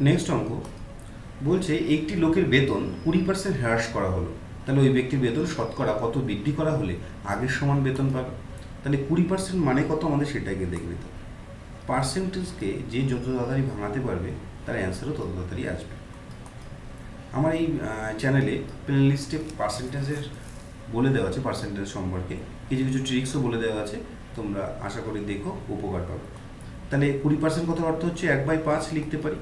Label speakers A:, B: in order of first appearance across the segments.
A: Next অঙ্ক বলছে একটি লোকের বেতন কুড়ি পার্সেন্ট হ্রাস করা হলো। তাহলে ওই ব্যক্তির বেতন শতকরা কত বৃদ্ধি করা হলে আগের সমান বেতন পাবে? তাহলে কুড়ি পার্সেন্ট মানে কত আমাদের সেটাকে দেখবে তো। পার্সেন্টেজকে যে যত তাড়াতাড়ি ভাঙাতে পারবে, তার অ্যান্সারও তত তাড়াতাড়ি আসবে। আমার এই চ্যানেলে প্লে লিস্টে পার্সেন্টেজের বলে দেওয়া আছে পার্সেন্টেজ সম্পর্কে। কিছু কিছু ট্রিক্সও বলে দেওয়া আছে, তোমরা আশা করি দেখো, উপকার পাবে। তাহলে কুড়ি পার্সেন্ট কথার অর্থ হচ্ছে এক বাই পাঁচ লিখতে পারি।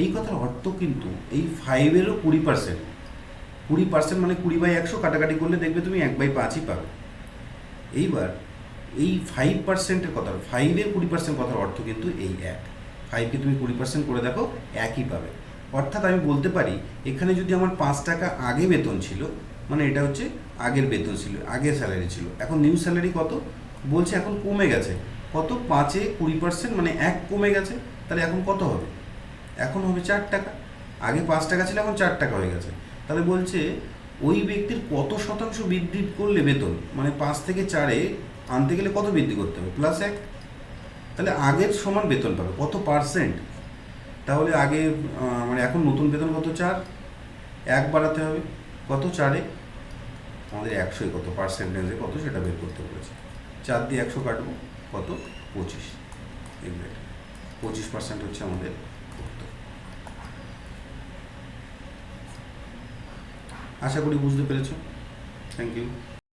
A: এই কথার অর্থ কিন্তু এই ফাইভেরও কুড়ি পার্সেন্ট কুড়ি পার্সেন্ট মানে কুড়ি বাই একশো কাটাকাটি করলে দেখবে তুমি এক বাই পাঁচই পাবে। এইবার এই ফাইভ পার্সেন্টের কথা ফাইভের কুড়ি পার্সেন্ট কথার অর্থ কিন্তু এই এক। ফাইভকে তুমি কুড়ি পার্সেন্ট করে দেখো, একই পাবে। অর্থাৎ আমি বলতে পারি, এখানে যদি আমার পাঁচ টাকা আগে বেতন ছিল মানে এটা হচ্ছে আগের বেতন ছিল, আগের স্যালারি ছিল। এখন নিউ স্যালারি কত? বলছে এখন কমে গেছে। কত? পাঁচে কুড়ি পার্সেন্ট মানে এক কমে গেছে। তাহলে এখন কত হবে? এখন হবে চার টাকা। আগে পাঁচ টাকা ছিল, এখন চার টাকা হয়ে গেছে। তাহলে বলছে, ওই ব্যক্তির কত শতাংশ বৃদ্ধি করলে বেতন? মানে পাঁচ থেকে চারে আনতে গেলে কত বৃদ্ধি করতে হবে? প্লাস এক। তাহলে আগের সমান বেতন পাবে। কত পার্সেন্ট তাহলে আগে মানে এখন নতুন বেতন কত চার? এক বাড়াতে হবে। কত চারে? আমাদের একশোই কত পার্সেন্টেজে কত সেটা বের করতে বলেছে। চার দিয়ে একশো কাটবো। কত? পঁচিশ। এক্সাক্ট পঁচিশ পার্সেন্ট হচ্ছে আমাদের আশা করি বুঝতে পেরেছ। Thank you